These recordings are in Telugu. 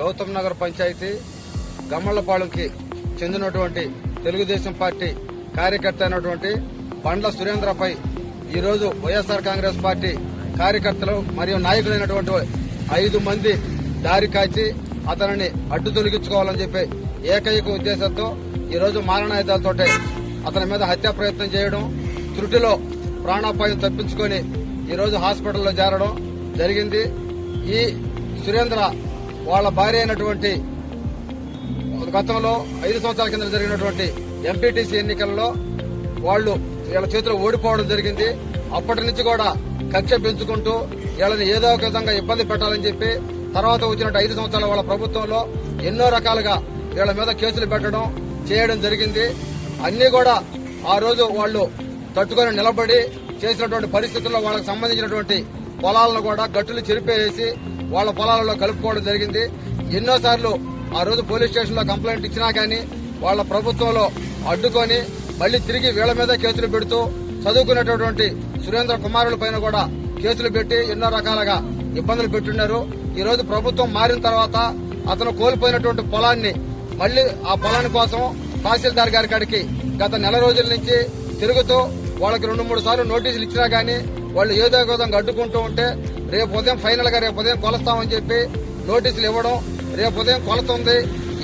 గౌతమ్ నగర్ పంచాయతీ గమ్మళ్ళపాలెంకి చెందినటువంటి తెలుగుదేశం పార్టీ కార్యకర్త అయినటువంటి బండ్ల సురేంద్రపై ఈరోజు వైఎస్ఆర్ కాంగ్రెస్ పార్టీ కార్యకర్తలు మరియు నాయకులైనటువంటి ఐదు మంది దారి కాచి అతనిని అడ్డు తొలగించుకోవాలని చెప్పి ఏకైక ఉద్దేశంతో ఈరోజు మారణాయుధాలతో అతని మీద హత్యా ప్రయత్నం చేయడం త్రుటిలో ప్రాణాపాయం తప్పించుకొని ఈరోజు హాస్పిటల్లో చేరడం జరిగింది. ఈ సురేంద్ర వాళ్ళ భార్య అయినటువంటి గతంలో ఐదు సంవత్సరాల కింద జరిగినటువంటి ఎంపీటీసీ ఎన్నికల్లో వాళ్ళు వీళ్ళ చేతిలో ఓడిపోవడం జరిగింది. అప్పటి నుంచి కూడా కక్ష పెంచుకుంటూ వీళ్ళని ఏదో ఒక విధంగా ఇబ్బంది పెట్టాలని చెప్పి తర్వాత వచ్చినట్టు ఐదు సంవత్సరాల వాళ్ళ ప్రభుత్వంలో ఎన్నో రకాలుగా వీళ్ళ మీద కేసులు పెట్టడం చేయడం జరిగింది. అన్ని కూడా ఆ రోజు వాళ్ళు తట్టుకొని నిలబడి చేసినటువంటి పరిస్థితుల్లో వాళ్ళకి సంబంధించినటువంటి పొలాలను కూడా గట్టులు చెరిపేసి వాళ్ళ పొలాలలో కలుపుకోవడం జరిగింది. ఎన్నోసార్లు ఆ రోజు పోలీస్ స్టేషన్లో కంప్లైంట్ ఇచ్చినా కానీ వాళ్ళ ప్రభుత్వంలో అడ్డుకొని మళ్ళీ తిరిగి వీళ్ళ మీద కేసులు పెడుతూ చదువుకునేటటువంటి సురేంద్ర కుమారుల పైన కూడా కేసులు పెట్టి ఎన్నో రకాలుగా ఇబ్బందులు పెట్టున్నారు. ఈ రోజు ప్రభుత్వం మారిన తర్వాత అతను కోల్పోయినటువంటి పొలాన్ని మళ్ళీ ఆ పొలాన్ని కోసం తహసీల్దార్ గారి కాడికి గత నెల రోజుల నుంచి తిరుగుతూ వాళ్ళకి రెండు మూడు సార్లు నోటీసులు ఇచ్చినా గానీ వాళ్ళు ఏదో విధంగా అడ్డుకుంటూ ఉంటే రేపు ఉదయం ఫైనల్గా రేపు ఉదయం కొలుస్తామని చెప్పి నోటీసులు ఇవ్వడం రేపు ఉదయం కొలత ఉంది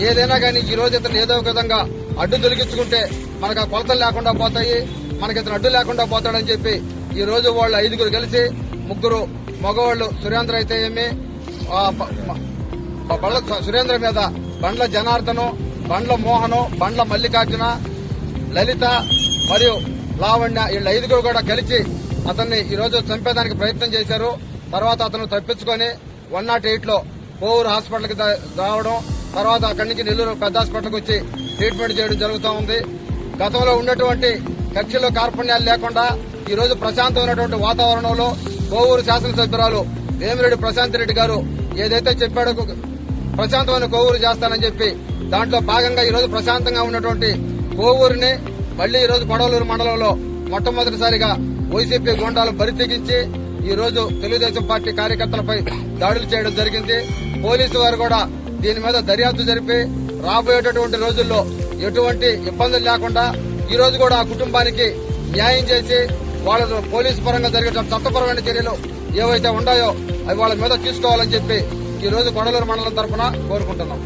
ఏదైనా కానీ ఈ రోజు ఇతను ఏదో ఒక విధంగా అడ్డు తొలగించుకుంటే మనకు ఆ కొలతలు లేకుండా పోతాయి మనకి ఇతను అడ్డు లేకుండా పోతాడని చెప్పి ఈ రోజు వాళ్ళు ఐదుగురు కలిసి ముగ్గురు మగవాళ్ళు సురేంద్ర అయితే ఏమి బండ్ల సురేంద్ర మీద బండ్ల జనార్దను బండ్ల మోహను బండ్ల మల్లికార్జున లలిత మరియు లావణ్య వీళ్ళ ఐదుగురు కూడా కలిసి అతన్ని ఈ రోజు చంపేదానికి ప్రయత్నం చేశారు. తర్వాత అతను తప్పించుకొని వన్ నాట్ ఎయిట్లో కోవూరు హాస్పిటల్కి రావడం తర్వాత అక్కడి నుంచి నెల్లూరు పెద్ద హాస్పిటల్కి వచ్చి ట్రీట్మెంట్ చేయడం జరుగుతూ ఉంది. గతంలో ఉన్నటువంటి కక్షలో కార్పణ్యాలు లేకుండా ఈ రోజు ప్రశాంతమైనటువంటి వాతావరణంలో కోవూరు శాసనసభ్యురాలు వేమిరెడ్డి ప్రశాంత్ రెడ్డి గారు ఏదైతే చెప్పాడో ప్రశాంతమైన కోవూరు చేస్తానని చెప్పి దాంట్లో భాగంగా ఈ రోజు ప్రశాంతంగా ఉన్నటువంటి కోవూరుని మళ్ళీ ఈ రోజు కొడవలూరు మండలంలో మొట్టమొదటిసారిగా వైసీపీ గుండాలు బరితెగించి ఈ రోజు తెలుగుదేశం పార్టీ కార్యకర్తలపై దాడులు చేయడం జరిగింది. పోలీసు వారు కూడా దీని మీద దర్యాప్తు జరిపి రాబోయేటటువంటి రోజుల్లో ఎటువంటి ఇబ్బందులు లేకుండా ఈ రోజు కూడా ఆ కుటుంబానికి న్యాయం చేసి వాళ్ళ పోలీసు పరంగా జరిగే చట్టపరమైన చర్యలు ఏవైతే ఉన్నాయో అవి వాళ్ళ మీద తీసుకోవాలని చెప్పి ఈ రోజు కొడలూరు మండలం తరఫున కోరుకుంటున్నాం.